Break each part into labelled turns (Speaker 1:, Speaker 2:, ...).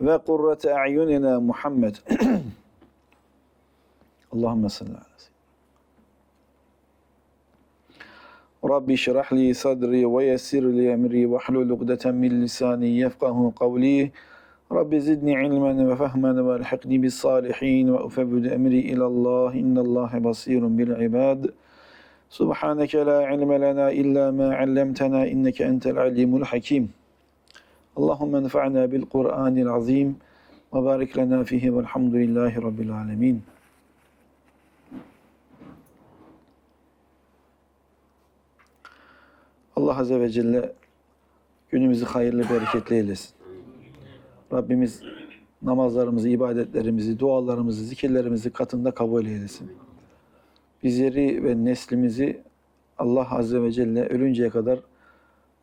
Speaker 1: وقرة أعيننا محمد. اللهم صل على سيدنا ربي اشرح لي صدري ويسر لي أمري واحلل عقدة من لساني يفقه قولي. رب زدني علما وفهما والحقني بالصالحين وأفوض أمري إلى الله. إن الله بصير بالعباد. سبحانك لا علم لنا إلا ما علمتنا إنك أنت العليم الحكيم. Allahümme enfa'na bil Kur'anil azim ve barik lena fihi velhamdülillahi rabbil alemin. Allah Azze ve Celle günümüzü hayırlı, bereketli eylesin. Rabbimiz namazlarımızı, ibadetlerimizi, dualarımızı, zikirlerimizi katında kabul eylesin. Bizleri ve neslimizi Allah Azze ve Celle ölünceye kadar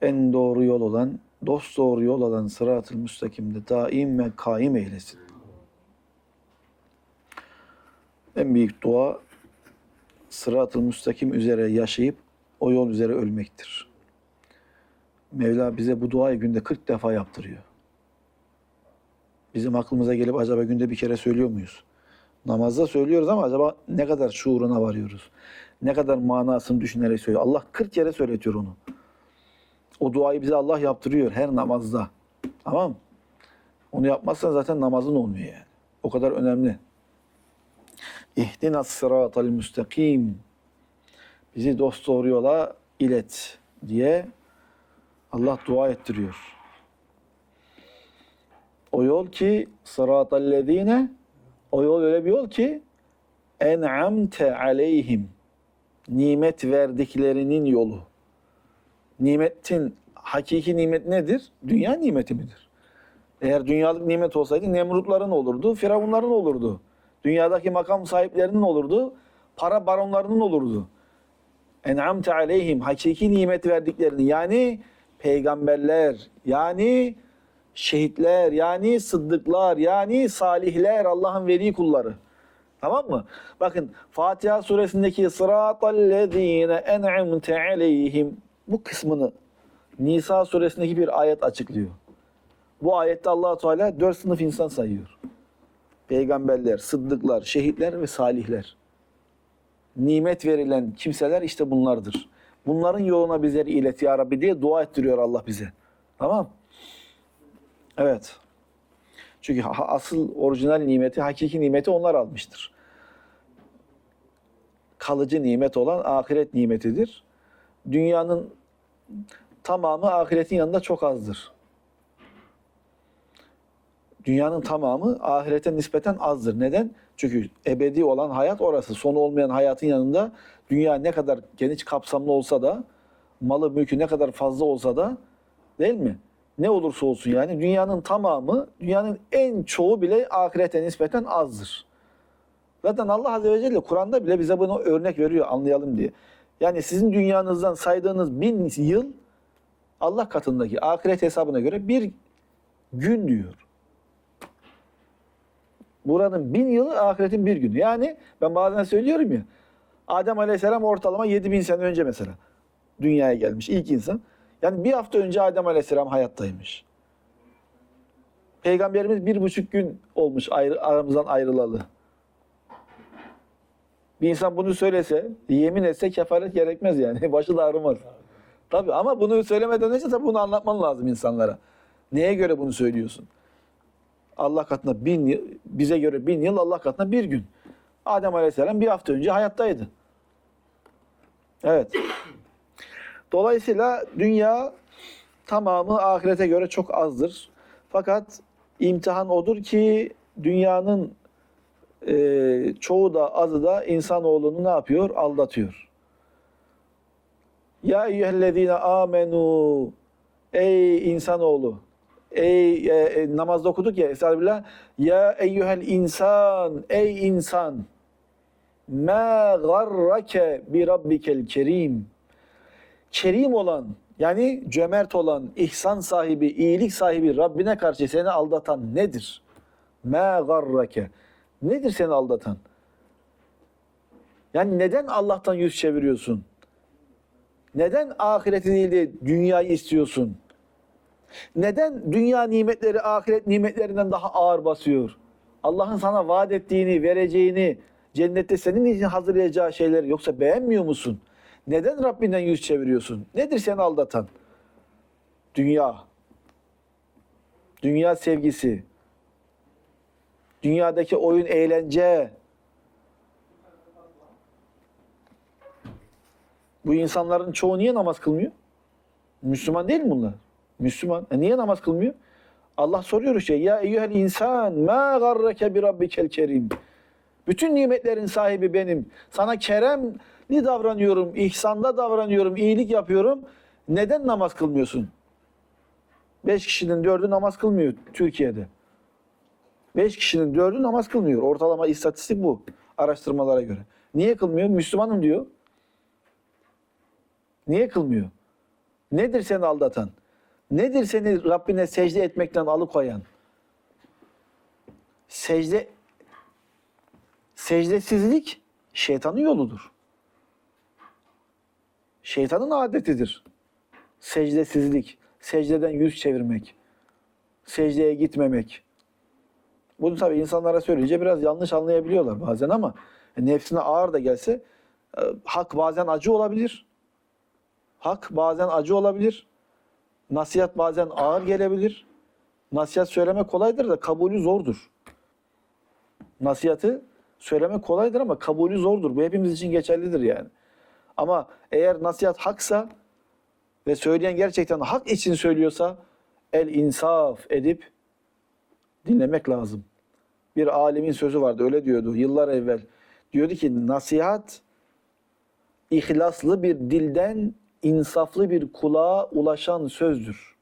Speaker 1: en doğru yol olan dost doğru yol olan sırat-ı müstakimde daim ve kaim eylesin. En büyük dua sırat-ı müstakim üzere yaşayıp o yol üzere ölmektir. Mevla bize bu duayı günde 40 defa yaptırıyor. Bizim aklımıza gelip acaba günde bir kere söylüyor muyuz? Namazda söylüyoruz ama acaba ne kadar şuuruna varıyoruz? Ne kadar manasını düşünerek söylüyor? Allah 40 kere söyletiyor onu. O duayı bize Allah yaptırıyor her namazda. Tamam? Onu yapmazsan zaten namazın olmuyor yani. O kadar önemli. İhdina sıratal müstakim. Bizi dost doğru yola ilet diye Allah dua ettiriyor. O yol ki sıratallezine o yol öyle bir yol ki en'amte aleyhim nimet verdiklerinin yolu. Nimetin hakiki nimet nedir? Dünya nimeti midir? Eğer dünyalık nimet olsaydı Nemrutların olurdu, Firavunların olurdu. Dünyadaki makam sahiplerinin olurdu, para baronlarının olurdu. En'amte aleyhim hakiki nimet verdiklerini yani peygamberler yani şehitler yani sıddıklar yani salihler Allah'ın veli kulları. Tamam mı? Bakın Fatiha suresindeki sıratallezine en'amte aleyhim bu kısmını Nisa suresindeki bir ayet açıklıyor. Bu ayette allah Teala dört sınıf insan sayıyor. Peygamberler, sıddıklar, şehitler ve salihler. Nimet verilen kimseler işte bunlardır. Bunların yoluna bizleri ilet ya Rabbi diye dua ettiriyor Allah bize. Tamam Evet. Çünkü asıl orijinal nimeti, hakiki nimeti onlar almıştır. Kalıcı nimet olan ahiret nimetidir. Dünyanın tamamı ahiretin yanında çok azdır. Dünyanın tamamı ahirete nispeten azdır. Neden? Çünkü ebedi olan hayat orası. Sonu olmayan hayatın yanında dünya ne kadar geniş kapsamlı olsa da, malı mülkü ne kadar fazla olsa da değil mi? Ne olursa olsun yani dünyanın tamamı, dünyanın en çoğu bile ahirete nispeten azdır. Zaten Allah Azze ve Celle Kur'an'da bile bize bunu örnek veriyor anlayalım diye. Yani sizin dünyanızdan saydığınız bin yıl Allah katındaki ahiret hesabına göre bir gün diyor. Buranın bin yılı ahiretin bir günü. Yani ben bazen söylüyorum ya Adem Aleyhisselam ortalama 7000 sene önce mesela dünyaya gelmiş ilk insan. Yani bir hafta önce Adem Aleyhisselam hayattaymış. Peygamberimiz bir buçuk gün olmuş ayrı, aramızdan ayrılalı. Bir insan bunu söylese, yemin etse kefaret gerekmez yani. Başı da ağrımaz. Tabii ama bunu söylemeden önce tabii bunu anlatman lazım insanlara. Neye göre bunu söylüyorsun? Allah katında bin yıl, bize göre bin yıl Allah katında bir gün. Adem Aleyhisselam bir hafta önce hayattaydı. Evet. Dolayısıyla dünya tamamı ahirete göre çok azdır. Fakat imtihan odur ki dünyanın e, çoğu da azı da insanoğlunu ne yapıyor? Aldatıyor. Ya eyyühellezine amenu Ey insanoğlu ey e, e, namazda okuduk ya Estağfirullah. Ya eyyuhel insan ey insan ma garrake bi rabbikel kerim. Kerim olan yani cömert olan, ihsan sahibi, iyilik sahibi Rabbine karşı seni aldatan nedir? Ma garrake. Nedir seni aldatan? Yani neden Allah'tan yüz çeviriyorsun? Neden ahireti değil de dünyayı istiyorsun? Neden dünya nimetleri ahiret nimetlerinden daha ağır basıyor? Allah'ın sana vaat ettiğini, vereceğini, cennette senin için hazırlayacağı şeyleri yoksa beğenmiyor musun? Neden Rabbinden yüz çeviriyorsun? Nedir seni aldatan? Dünya. Dünya sevgisi. Dünyadaki oyun, eğlence. Bu insanların çoğu niye namaz kılmıyor? Müslüman değil mi bunlar? Müslüman. E niye namaz kılmıyor? Allah soruyor işte. Ya eyyühel insan ma garreke bi rabbikel kerim. Bütün nimetlerin sahibi benim. Sana keremli davranıyorum, ihsanda davranıyorum, iyilik yapıyorum. Neden namaz kılmıyorsun? Beş kişinin dördü namaz kılmıyor Türkiye'de. Beş kişinin dördü namaz kılmıyor. Ortalama istatistik bu araştırmalara göre. Niye kılmıyor? Müslümanım diyor. Niye kılmıyor? Nedir seni aldatan? Nedir seni Rabbine secde etmekten alıkoyan? Secde secdesizlik şeytanın yoludur. Şeytanın adetidir. Secdesizlik, secdeden yüz çevirmek, secdeye gitmemek. Bunu tabii insanlara söyleyince biraz yanlış anlayabiliyorlar bazen ama nefsine ağır da gelse e, hak bazen acı olabilir. Hak bazen acı olabilir. Nasihat bazen ağır gelebilir. Nasihat söylemek kolaydır da kabulü zordur. Nasihatı söylemek kolaydır ama kabulü zordur. Bu hepimiz için geçerlidir yani. Ama eğer nasihat haksa ve söyleyen gerçekten hak için söylüyorsa el insaf edip dinlemek lazım. Bir alimin sözü vardı öyle diyordu yıllar evvel. Diyordu ki nasihat ihlaslı bir dilden insaflı bir kulağa ulaşan sözdür.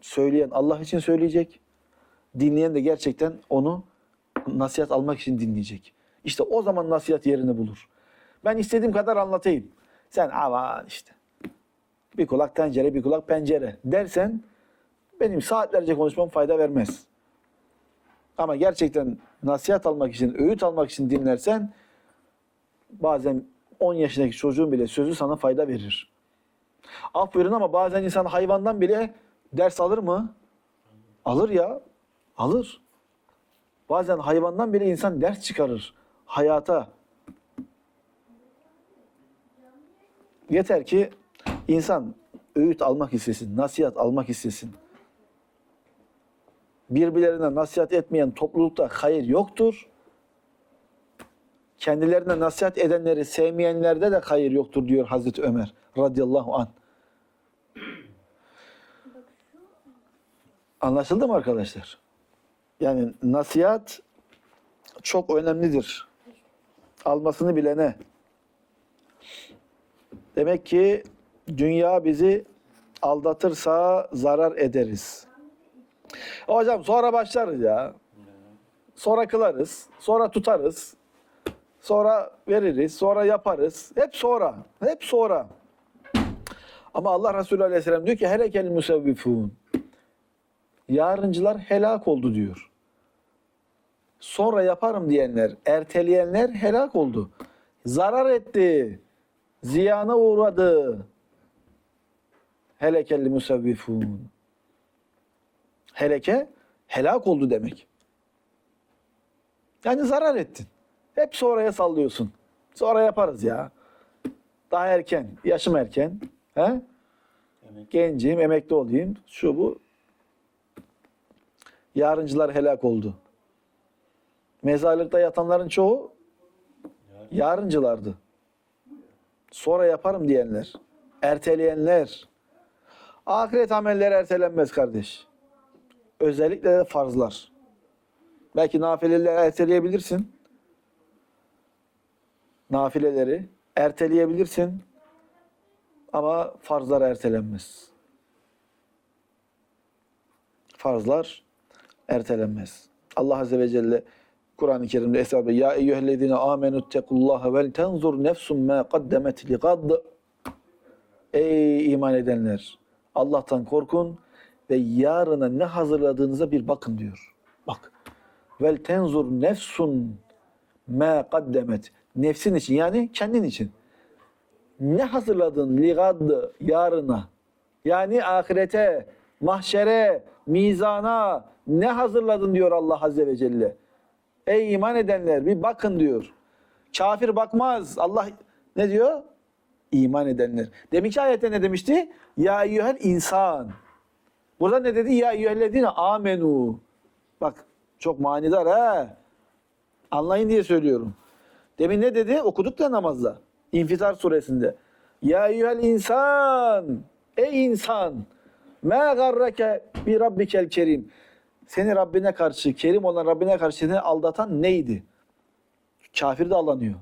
Speaker 1: Söyleyen Allah için söyleyecek. Dinleyen de gerçekten onu nasihat almak için dinleyecek. İşte o zaman nasihat yerini bulur. Ben istediğim kadar anlatayım. Sen aman işte bir kulak tencere bir kulak pencere dersen benim saatlerce konuşmam fayda vermez. Ama gerçekten nasihat almak için, öğüt almak için dinlersen bazen 10 yaşındaki çocuğun bile sözü sana fayda verir. Af buyurun ama bazen insan hayvandan bile ders alır mı? Alır ya. Alır. Bazen hayvandan bile insan ders çıkarır hayata. Yeter ki insan öğüt almak istesin, nasihat almak istesin. Birbirlerine nasihat etmeyen toplulukta hayır yoktur. Kendilerine nasihat edenleri sevmeyenlerde de hayır yoktur diyor Hazreti Ömer radıyallahu an. Anlaşıldı mı arkadaşlar? Yani nasihat çok önemlidir. Almasını bilene. Demek ki dünya bizi aldatırsa zarar ederiz. Hocam sonra başlarız ya. Sonra kılarız. Sonra tutarız. Sonra veririz. Sonra yaparız. Hep sonra. Hep sonra. Ama Allah Resulü Aleyhisselam diyor ki helekel musevvifun. Yarıncılar helak oldu diyor. Sonra yaparım diyenler, erteleyenler helak oldu. Zarar etti. Ziyana uğradı. Helekelli musevvifun. Heleke, helak oldu demek. Yani zarar ettin. Hep sonraya sallıyorsun. Sonra yaparız ya. Daha erken, yaşım erken. He? Gencim, emekli olayım. Şu bu. Yarıncılar helak oldu. Mezarlıkta yatanların çoğu yarıncılardı. Sonra yaparım diyenler, erteleyenler. Ahiret amelleri ertelenmez kardeş. Özellikle de farzlar. Belki nafileleri erteleyebilirsin. Nafileleri erteleyebilirsin. Ama farzlar ertelenmez. farzlar ertelenmez. Allah Azze ve Celle Kur'an-ı Kerim'de Esra Ya eyyühellezine amenü tekullaha vel tenzur nefsum ma kaddemet ligad. Ey iman edenler! Allah'tan korkun ve yarına ne hazırladığınıza bir bakın diyor. Bak. Vel tenzur nefsun ma kaddemet. Nefsin için yani kendin için. Ne hazırladın ligad yarına? Yani ahirete, mahşere, mizana ne hazırladın diyor Allah Azze ve Celle. Ey iman edenler bir bakın diyor. Kafir bakmaz. Allah ne diyor? İman edenler. Deminki ayette ne demişti? Ya eyyühel insan. Burada ne dedi? Ya eyyühellezine amenu. Bak çok manidar ha. Anlayın diye söylüyorum. Demin ne dedi? Okuduk da namazda. İnfitar suresinde. Ya eyyühel insan. Ey insan. Ma garrake bi rabbikel kerim. Seni Rabbine karşı, kerim olan Rabbine karşı seni aldatan neydi? Kafir de aldanıyor.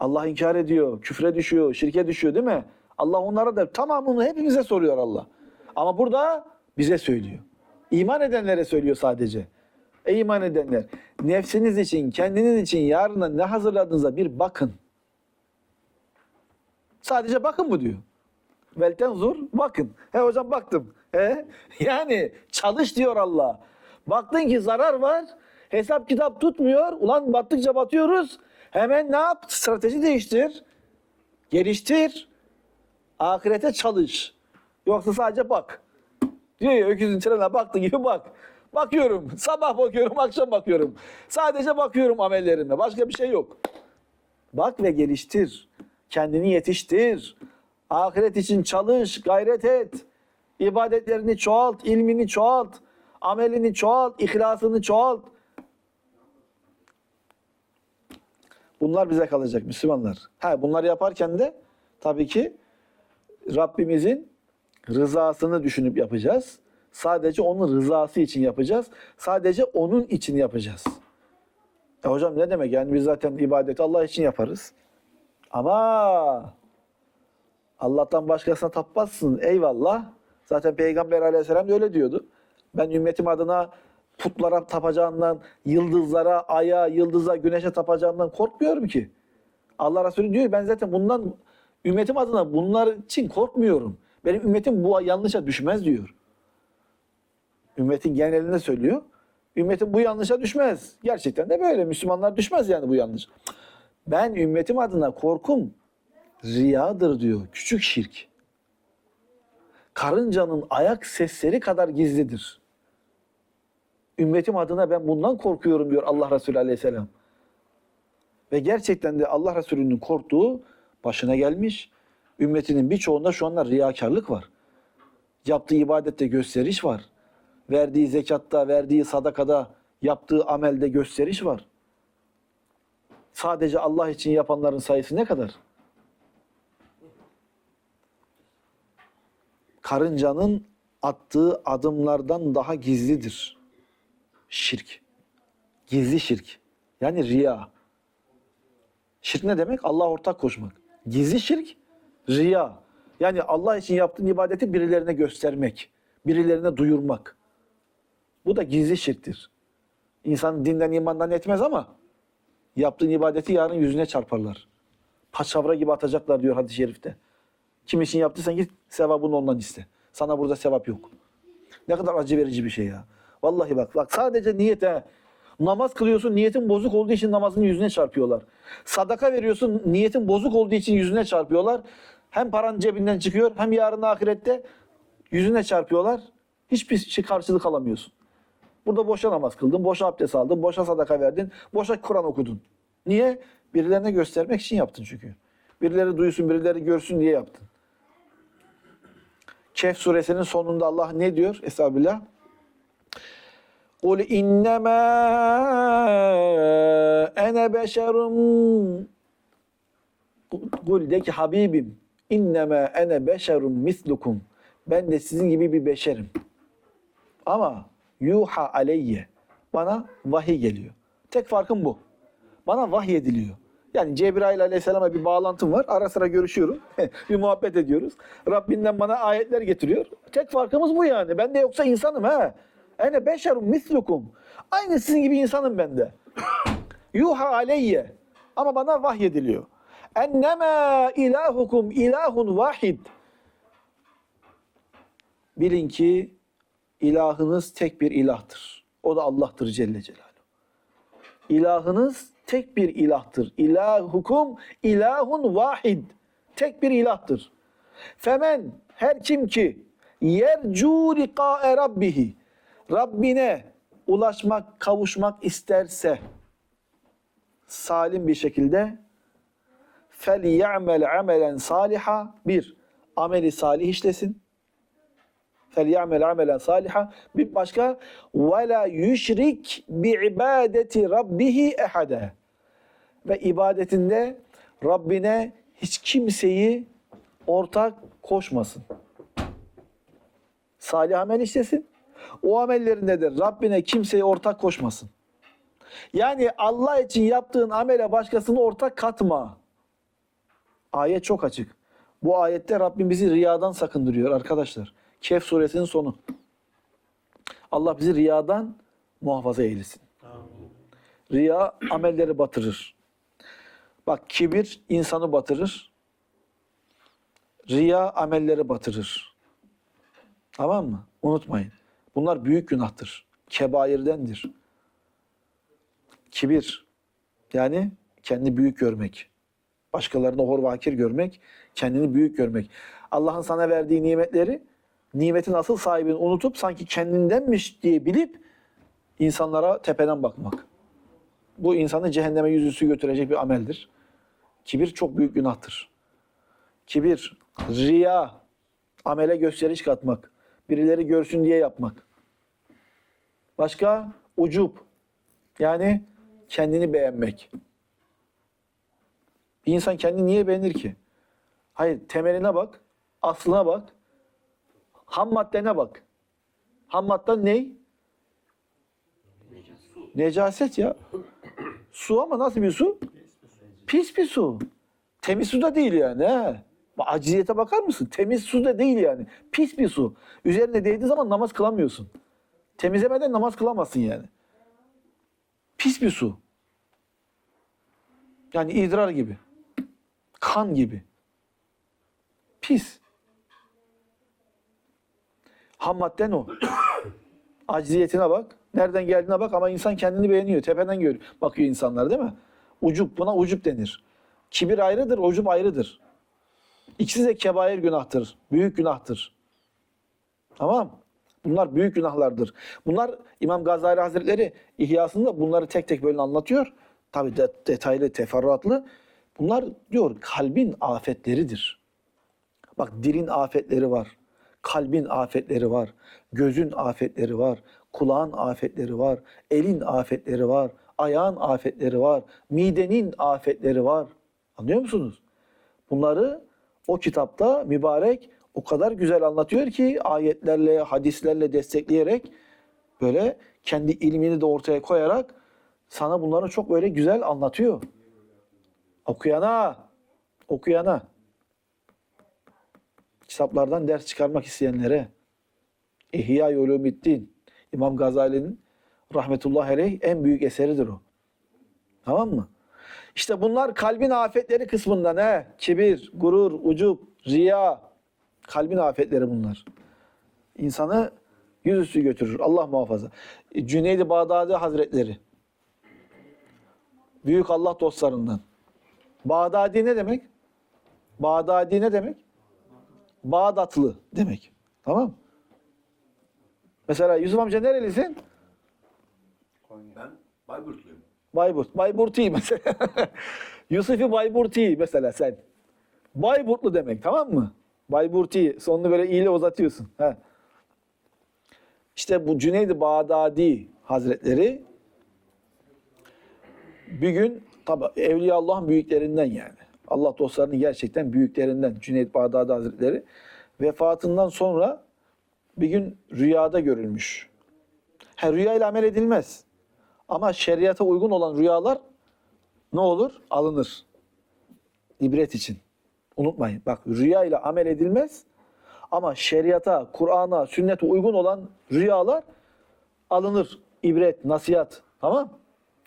Speaker 1: Allah inkar ediyor, küfre düşüyor, şirke düşüyor değil mi? Allah onlara da tamamını hepimize soruyor Allah. Ama burada bize söylüyor. İman edenlere söylüyor sadece. Ey iman edenler, nefsiniz için, kendiniz için yarına ne hazırladığınıza bir bakın. Sadece bakın mı diyor. Velten zur, bakın. He hocam baktım. He? Yani çalış diyor Allah. Baktın ki zarar var, hesap kitap tutmuyor. Ulan battıkça batıyoruz. Hemen ne yap? Strateji değiştir. Geliştir. Ahirete çalış. Yoksa sadece bak. Diyor ya öküzün trene baktı gibi bak. Bakıyorum. Sabah bakıyorum, akşam bakıyorum. Sadece bakıyorum amellerime. Başka bir şey yok. Bak ve geliştir. Kendini yetiştir. Ahiret için çalış, gayret et. İbadetlerini çoğalt, ilmini çoğalt, amelini çoğalt, ihlasını çoğalt. Bunlar bize kalacak Müslümanlar. Ha bunları yaparken de tabii ki Rabbimizin rızasını düşünüp yapacağız. Sadece onun rızası için yapacağız. Sadece onun için yapacağız. E hocam ne demek? Yani biz zaten ibadeti Allah için yaparız. Ama Allah'tan başkasına tapmazsın. Eyvallah. Zaten Peygamber aleyhisselam öyle diyordu. Ben ümmetim adına putlara tapacağından, yıldızlara, aya, yıldıza, güneşe tapacağından korkmuyorum ki. Allah Resulü diyor ben zaten bundan ümmetim adına bunlar için korkmuyorum. Benim ümmetim bu yanlışa düşmez diyor. Ümmetin genelinde söylüyor. Ümmetim bu yanlışa düşmez. Gerçekten de böyle. Müslümanlar düşmez yani bu yanlış. Ben ümmetim adına korkum riyadır diyor. Küçük şirk. Karıncanın ayak sesleri kadar gizlidir. Ümmetim adına ben bundan korkuyorum diyor Allah Resulü Aleyhisselam. Ve gerçekten de Allah Resulü'nün korktuğu başına gelmiş. Ümmetinin birçoğunda şu anda riyakarlık var. Yaptığı ibadette gösteriş var. Verdiği zekatta, verdiği sadakada, yaptığı amelde gösteriş var. Sadece Allah için yapanların sayısı ne kadar? Karıncanın attığı adımlardan daha gizlidir. Şirk. Gizli şirk. Yani riya. Şirk ne demek? Allah ortak koşmak. Gizli şirk, riya. Yani Allah için yaptığın ibadeti birilerine göstermek, birilerine duyurmak. Bu da gizli şirktir. İnsan dinden imandan etmez ama yaptığın ibadeti yarın yüzüne çarparlar. Paçavra gibi atacaklar diyor hadis-i şerifte. Kim için yaptıysan git sevabını ondan iste. Sana burada sevap yok. Ne kadar acı verici bir şey ya. Vallahi bak bak sadece niyete namaz kılıyorsun niyetin bozuk olduğu için namazın yüzüne çarpıyorlar. Sadaka veriyorsun niyetin bozuk olduğu için yüzüne çarpıyorlar. Hem paran cebinden çıkıyor hem yarın ahirette yüzüne çarpıyorlar. Hiçbir şey karşılık alamıyorsun. Burada boşa namaz kıldın, boşa abdest aldın, boşa sadaka verdin, boşa Kur'an okudun. Niye? Birilerine göstermek için yaptın çünkü. Birileri duysun, birileri görsün diye yaptın. Kehf suresinin sonunda Allah ne diyor? Estağfirullah. Kul innema ene beşerum Kul de ki Habibim innema ene beşerum mislukum ben de sizin gibi bir beşerim. Ama yuha aleyye bana vahiy geliyor. Tek farkım bu. Bana vahiy ediliyor. Yani Cebrail aleyhisselama bir bağlantım var. Ara sıra görüşüyorum. bir muhabbet ediyoruz. Rabbinden bana ayetler getiriyor. Tek farkımız bu yani. Ben de yoksa insanım ha. Ene beşerum mislukum. Aynı sizin gibi insanım ben de. Yuha aleyye. Ama bana vahyediliyor. Ennema ilahukum ilahun vahid. Bilin ki ilahınız tek bir ilahtır. O da Allah'tır Celle Celaluhu. İlahınız tek bir ilahtır. İlahukum ilahun vahid. Tek bir ilahtır. Femen her kim ki yercu liqa'e rabbihi Rabbine ulaşmak, kavuşmak isterse salim bir şekilde ya'mel amelen saliha bir ameli salih işlesin. Ya'mel amelen saliha bir başka yüşrik bi ibadeti rabbihi ehade ve ibadetinde Rabbine hiç kimseyi ortak koşmasın. Salih amel işlesin. O amellerinde de Rabbine kimseyi ortak koşmasın. Yani Allah için yaptığın amele başkasını ortak katma. Ayet çok açık. Bu ayette Rabbim bizi riyadan sakındırıyor arkadaşlar. Kehf suresinin sonu. Allah bizi riyadan muhafaza eylesin. Riya amelleri batırır. Bak kibir insanı batırır. Riya amelleri batırır. Tamam mı? Unutmayın. Bunlar büyük günahtır. Kebairdendir. Kibir. Yani kendi büyük görmek. Başkalarını hor ve hakir görmek, kendini büyük görmek. Allah'ın sana verdiği nimetleri, nimetin asıl sahibini unutup sanki kendindenmiş diye bilip insanlara tepeden bakmak. Bu insanı cehenneme yüzüstü götürecek bir ameldir. Kibir çok büyük günahtır. Kibir, riya, amele gösteriş katmak, birileri görsün diye yapmak. Başka ucup, yani kendini beğenmek. Bir insan kendini niye beğenir ki? Hayır, temeline bak, aslına bak, ham maddene bak. Ham madde ne? Necaset ya. Su ama nasıl bir su? Pis bir su. Temiz su da değil yani. He. Aciziyete bakar mısın? Temiz su da değil yani. Pis bir su. Üzerine değdiği zaman namaz kılamıyorsun. Temizlemeden namaz kılamazsın yani. Pis bir su. Yani idrar gibi. Kan gibi. Pis. Ham o. Acziyetine bak. Nereden geldiğine bak ama insan kendini beğeniyor. Tepeden görüyor. Bakıyor insanlar değil mi? Ucup buna ucup denir. Kibir ayrıdır, ucup ayrıdır. İkisi de kebair günahtır. Büyük günahtır. Tamam Bunlar büyük günahlardır. Bunlar İmam Gazali Hazretleri İhyasında bunları tek tek böyle anlatıyor. Tabi de, detaylı, teferruatlı. Bunlar diyor kalbin afetleridir. Bak dilin afetleri var. Kalbin afetleri var. Gözün afetleri var. Kulağın afetleri var. Elin afetleri var. Ayağın afetleri var. Midenin afetleri var. Anlıyor musunuz? Bunları o kitapta mübarek o kadar güzel anlatıyor ki ayetlerle, hadislerle destekleyerek böyle kendi ilmini de ortaya koyarak sana bunları çok böyle güzel anlatıyor. Okuyana, okuyana, kitaplardan ders çıkarmak isteyenlere, İhya Ulumiddin, İmam Gazali'nin rahmetullahi aleyh en büyük eseridir o. Tamam mı? İşte bunlar kalbin afetleri kısmından he. Kibir, gurur, ucup, riya. Kalbin afetleri bunlar. İnsanı yüzüstü götürür. Allah muhafaza. Cüneydi Bağdadi Hazretleri. Büyük Allah dostlarından. Bağdadi ne demek? Bağdadi ne demek? Bağdatlı demek. Tamam Mesela Yusuf amca nerelisin?
Speaker 2: Ben Bayburtluyum.
Speaker 1: Bayburt. Bayburti mesela. Yusufi Bayburti mesela sen. Bayburtlu demek tamam mı? Bayburti. Sonunu böyle iyiyle uzatıyorsun. Ha. İşte bu Cüneyd-i Bağdadi Hazretleri bir gün tabi Evliya Allah'ın büyüklerinden yani. Allah dostlarının gerçekten büyüklerinden Cüneyd Bağdadi Hazretleri vefatından sonra bir gün rüyada görülmüş. Ha, rüya ile amel edilmez. Ama şeriata uygun olan rüyalar ne olur? Alınır. İbret için. Unutmayın. Bak rüya ile amel edilmez. Ama şeriata, Kur'an'a, sünnete uygun olan rüyalar alınır. İbret, nasihat. Tamam?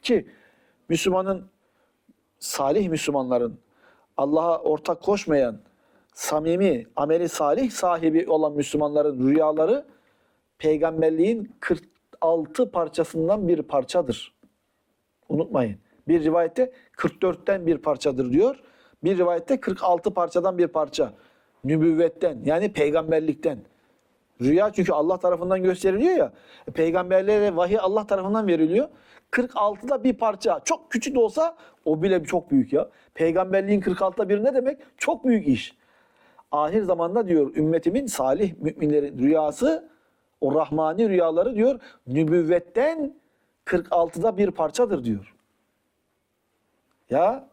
Speaker 1: Ki Müslümanın, salih Müslümanların Allah'a ortak koşmayan, samimi, ameli salih sahibi olan Müslümanların rüyaları peygamberliğin 46 parçasından bir parçadır. Unutmayın. Bir rivayette 44'ten bir parçadır diyor. Bir rivayette 46 parçadan bir parça. Nübüvvetten yani peygamberlikten. Rüya çünkü Allah tarafından gösteriliyor ya. Peygamberlere vahiy Allah tarafından veriliyor. 46'da bir parça. Çok küçük de olsa o bile çok büyük ya. Peygamberliğin 46'da bir ne demek? Çok büyük iş. Ahir zamanda diyor ümmetimin salih müminlerin rüyası o rahmani rüyaları diyor nübüvvetten 46'da bir parçadır diyor. Ya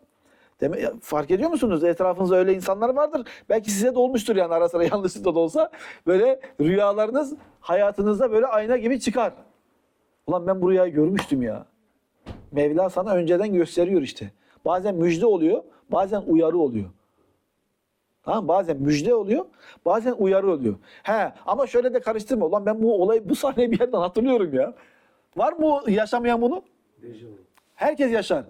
Speaker 1: Deme, ya fark ediyor musunuz? Etrafınızda öyle insanlar vardır. Belki size de olmuştur yani ara sıra yanlışlıkla da olsa. Böyle rüyalarınız hayatınızda böyle ayna gibi çıkar. Ulan ben bu rüyayı görmüştüm ya. Mevla sana önceden gösteriyor işte. Bazen müjde oluyor, bazen uyarı oluyor. Tamam? Bazen müjde oluyor, bazen uyarı oluyor. He ama şöyle de karıştırma. Ulan ben bu olayı, bu sahneyi bir yerden hatırlıyorum ya. Var mı yaşamayan bunu? Herkes yaşar.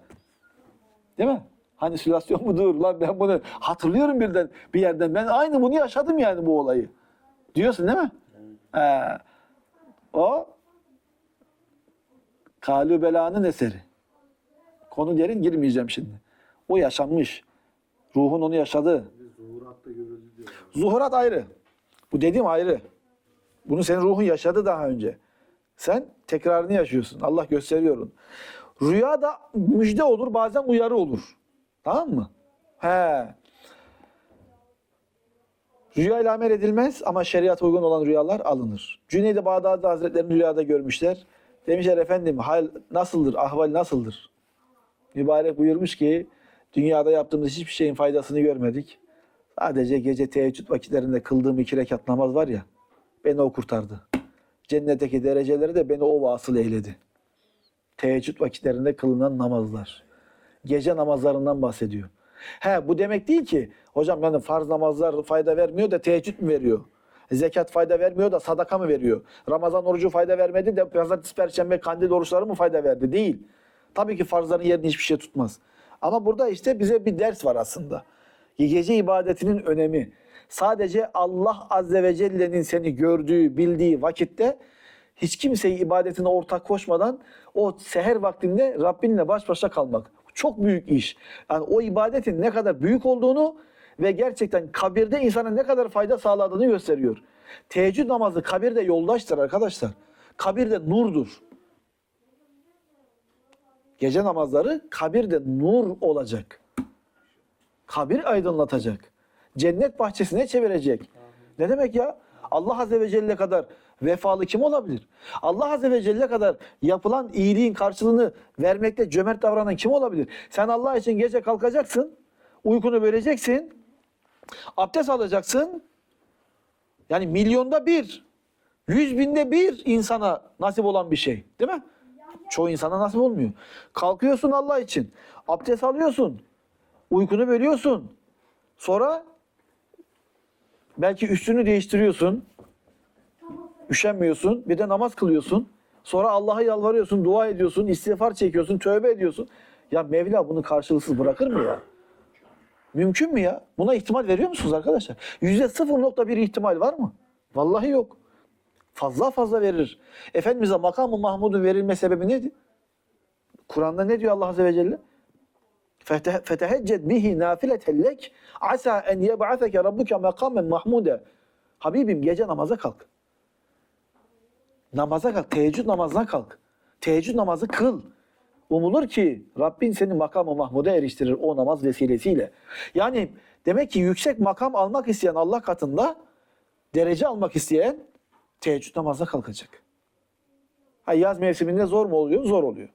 Speaker 1: Değil mi? Hani simülasyon mudur? Lan ben bunu hatırlıyorum birden bir yerden. Ben aynı bunu yaşadım yani bu olayı. Diyorsun değil mi? Ee, o Kalübela'nın eseri. Konu derin girmeyeceğim şimdi. O yaşanmış. Ruhun onu yaşadı.
Speaker 3: Zuhuratta görüldü diyor.
Speaker 1: Zuhurat ayrı. Bu dediğim ayrı. Bunu senin ruhun yaşadı daha önce. Sen tekrarını yaşıyorsun. Allah gösteriyor onu. Rüya da müjde olur, bazen uyarı olur. Tamam mı? He. Rüya ile amel edilmez ama şeriat uygun olan rüyalar alınır. Cüneyd-i Bağdadi Hazretleri'ni rüyada görmüşler. Demişler efendim hal nasıldır, ahval nasıldır? Mübarek buyurmuş ki dünyada yaptığımız hiçbir şeyin faydasını görmedik. Sadece gece teheccüd vakitlerinde kıldığım iki rekat namaz var ya, beni o kurtardı. Cennetteki dereceleri de beni o vasıl eyledi. Teheccüd vakitlerinde kılınan namazlar. Gece namazlarından bahsediyor. He bu demek değil ki, hocam yani farz namazlar fayda vermiyor da teheccüd mü veriyor? Zekat fayda vermiyor da sadaka mı veriyor? Ramazan orucu fayda vermedi de pazartesi, perşembe, kandil oruçları mı fayda verdi? Değil. Tabii ki farzların yerini hiçbir şey tutmaz. Ama burada işte bize bir ders var aslında. Gece ibadetinin önemi. Sadece Allah Azze ve Celle'nin seni gördüğü, bildiği vakitte hiç kimseyi ibadetine ortak koşmadan o seher vaktinde Rabbinle baş başa kalmak. Çok büyük iş. Yani o ibadetin ne kadar büyük olduğunu ve gerçekten kabirde insana ne kadar fayda sağladığını gösteriyor. Teheccüd namazı kabirde yoldaştır arkadaşlar. Kabirde nurdur. Gece namazları kabirde nur olacak. Kabir aydınlatacak. Cennet bahçesine çevirecek. Ne demek ya? Allah Azze ve Celle kadar vefalı kim olabilir? Allah Azze ve Celle kadar yapılan iyiliğin karşılığını vermekte cömert davranan kim olabilir? Sen Allah için gece kalkacaksın, uykunu böleceksin, abdest alacaksın. Yani milyonda bir, yüz binde bir insana nasip olan bir şey. Değil mi? Çoğu insana nasip olmuyor. Kalkıyorsun Allah için, abdest alıyorsun, uykunu bölüyorsun. Sonra belki üstünü değiştiriyorsun. Üşenmiyorsun. Bir de namaz kılıyorsun. Sonra Allah'a yalvarıyorsun, dua ediyorsun, istiğfar çekiyorsun, tövbe ediyorsun. Ya Mevla bunu karşılıksız bırakır mı ya? Mümkün mü ya? Buna ihtimal veriyor musunuz arkadaşlar? Yüzde 0.1 ihtimal var mı? Vallahi yok. Fazla fazla verir. Efendimiz'e makamı Mahmud'un verilme sebebi neydi? Kur'an'da ne diyor Allah Azze ve Celle? Fetehecced bihi nafileten lek asa en yeb'aseke rabbuke makamen mahmude. Habibim gece namaza kalk. Namaza kalk. Teheccüd namazına kalk. Teheccüd namazı kıl. Umulur ki Rabbin seni makamı mahmuda eriştirir o namaz vesilesiyle. Yani demek ki yüksek makam almak isteyen Allah katında derece almak isteyen teheccüd namazına kalkacak. Ha, yaz mevsiminde zor mu oluyor? Zor oluyor.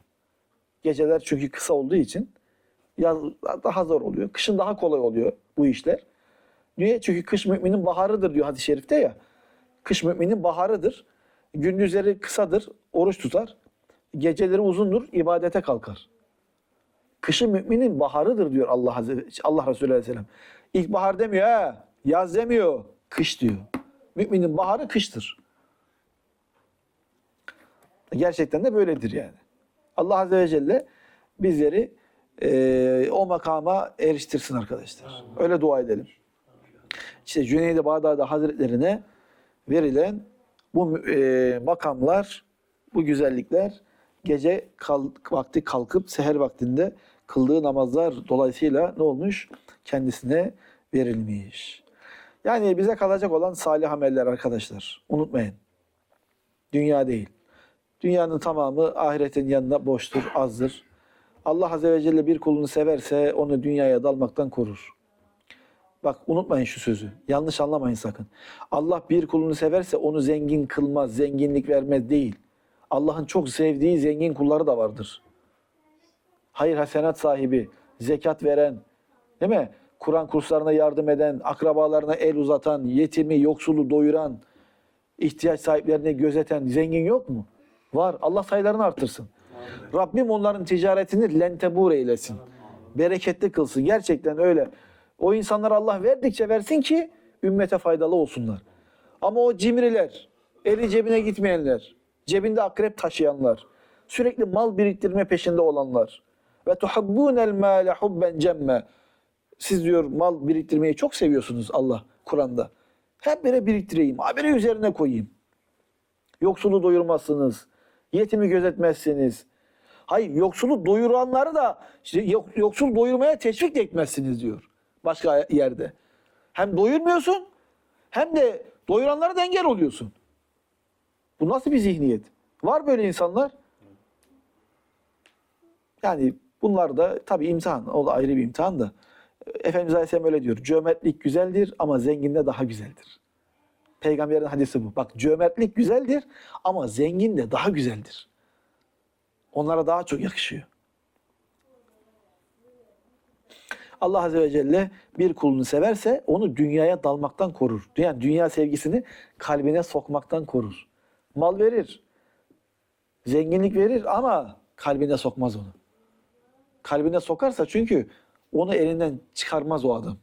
Speaker 1: Geceler çünkü kısa olduğu için yaz daha zor oluyor. Kışın daha kolay oluyor bu işler. Niye? Çünkü kış müminin baharıdır diyor hadis-i şerifte ya. Kış müminin baharıdır. Gündüzleri kısadır, oruç tutar. Geceleri uzundur, ibadete kalkar. Kışı müminin baharıdır diyor Allah Azze ve Allah Resulü Aleyhisselam. İlkbahar demiyor ha. Yaz demiyor. Kış diyor. Müminin baharı kıştır. Gerçekten de böyledir yani. Allah Azze ve Celle bizleri eee, o makama eriştirsin arkadaşlar. Öyle dua edelim. İşte Cüneyd-i Bağdadi Hazretlerine verilen bu eee, makamlar, bu güzellikler gece kal- vakti kalkıp seher vaktinde kıldığı namazlar dolayısıyla ne olmuş? Kendisine verilmiş. Yani bize kalacak olan salih ameller arkadaşlar. Unutmayın. Dünya değil. Dünyanın tamamı ahiretin yanında boştur, azdır. Allah Azze ve Celle bir kulunu severse onu dünyaya dalmaktan korur. Bak unutmayın şu sözü. Yanlış anlamayın sakın. Allah bir kulunu severse onu zengin kılmaz, zenginlik vermez değil. Allah'ın çok sevdiği zengin kulları da vardır. Hayır hasenat sahibi, zekat veren, değil mi? Kur'an kurslarına yardım eden, akrabalarına el uzatan, yetimi, yoksulu doyuran, ihtiyaç sahiplerini gözeten zengin yok mu? Var. Allah sayılarını artırsın. Rabbim onların ticaretini lentebur eylesin. Bereketli kılsın. Gerçekten öyle. O insanlara Allah verdikçe versin ki ümmete faydalı olsunlar. Ama o cimriler, eli cebine gitmeyenler, cebinde akrep taşıyanlar, sürekli mal biriktirme peşinde olanlar ve tuhabbunel mâle hubben cemme. Siz diyor mal biriktirmeyi çok seviyorsunuz Allah Kur'an'da. Hep bire biriktireyim, habire üzerine koyayım. Yoksulu doyurmazsınız. Yetimi gözetmezsiniz. Hayır yoksulu doyuranları da işte yok- yoksul doyurmaya teşvik de etmezsiniz diyor. Başka yerde. Hem doyurmuyorsun hem de doyuranlara da engel oluyorsun. Bu nasıl bir zihniyet? Var böyle insanlar. Yani bunlar da tabii imtihan. O da ayrı bir imtihan da. Efendimiz Aleyhisselam öyle diyor. Cömertlik güzeldir ama zenginde daha güzeldir. Peygamberin hadisi bu. Bak cömertlik güzeldir ama zengin de daha güzeldir. Onlara daha çok yakışıyor. Allah Azze ve Celle bir kulunu severse onu dünyaya dalmaktan korur. Yani dünya sevgisini kalbine sokmaktan korur. Mal verir, zenginlik verir ama kalbine sokmaz onu. Kalbine sokarsa çünkü onu elinden çıkarmaz o adam.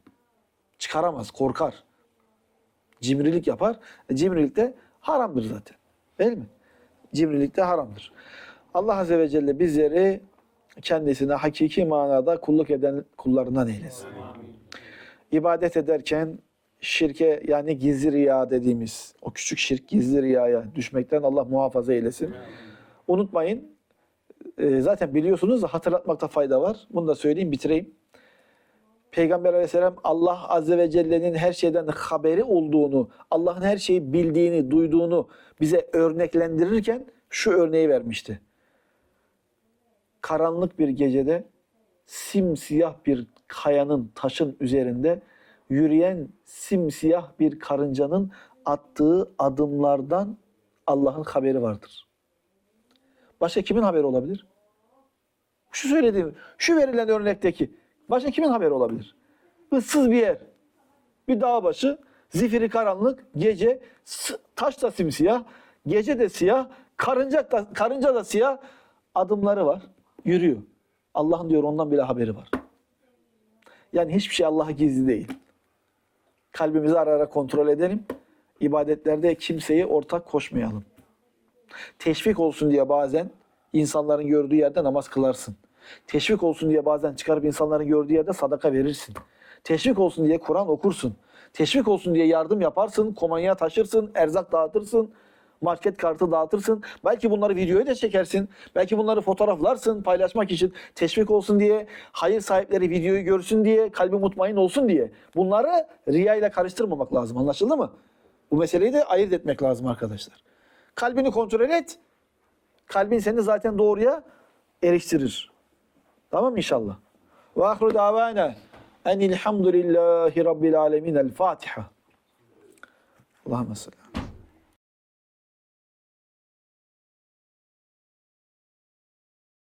Speaker 1: Çıkaramaz, korkar cimrilik yapar. E, Cimrilik de haramdır zaten. Değil mi? Cimrilik de haramdır. Allah Azze ve Celle bizleri kendisine hakiki manada kulluk eden kullarından eylesin. İbadet ederken şirke yani gizli riya dediğimiz o küçük şirk gizli riyaya düşmekten Allah muhafaza eylesin. Unutmayın e, zaten biliyorsunuz da hatırlatmakta fayda var. Bunu da söyleyeyim bitireyim. Peygamber aleyhisselam Allah azze ve celle'nin her şeyden haberi olduğunu, Allah'ın her şeyi bildiğini, duyduğunu bize örneklendirirken şu örneği vermişti. Karanlık bir gecede simsiyah bir kayanın, taşın üzerinde yürüyen simsiyah bir karıncanın attığı adımlardan Allah'ın haberi vardır. Başka kimin haberi olabilir? Şu söylediğim, şu verilen örnekteki başka kimin haberi olabilir? Issız bir yer. Bir dağ başı, zifiri karanlık, gece, taş da simsiyah, gece de siyah, karınca da, karınca da siyah, adımları var, yürüyor. Allah'ın diyor ondan bile haberi var. Yani hiçbir şey Allah'a gizli değil. Kalbimizi ara ara kontrol edelim. İbadetlerde kimseyi ortak koşmayalım. Teşvik olsun diye bazen insanların gördüğü yerde namaz kılarsın. Teşvik olsun diye bazen çıkarıp insanların gördüğü yerde sadaka verirsin. Teşvik olsun diye Kur'an okursun. Teşvik olsun diye yardım yaparsın, komanya taşırsın, erzak dağıtırsın, market kartı dağıtırsın. Belki bunları videoya da çekersin. Belki bunları fotoğraflarsın paylaşmak için. Teşvik olsun diye, hayır sahipleri videoyu görsün diye, kalbi mutmain olsun diye. Bunları riya ile karıştırmamak lazım. Anlaşıldı mı? Bu meseleyi de ayırt etmek lazım arkadaşlar. Kalbini kontrol et. Kalbin seni zaten doğruya eriştirir. Tamam mı inşallah? Ve ahru davana enilhamdülillahi rabbil alemin. El Fatiha. Allahümme salli.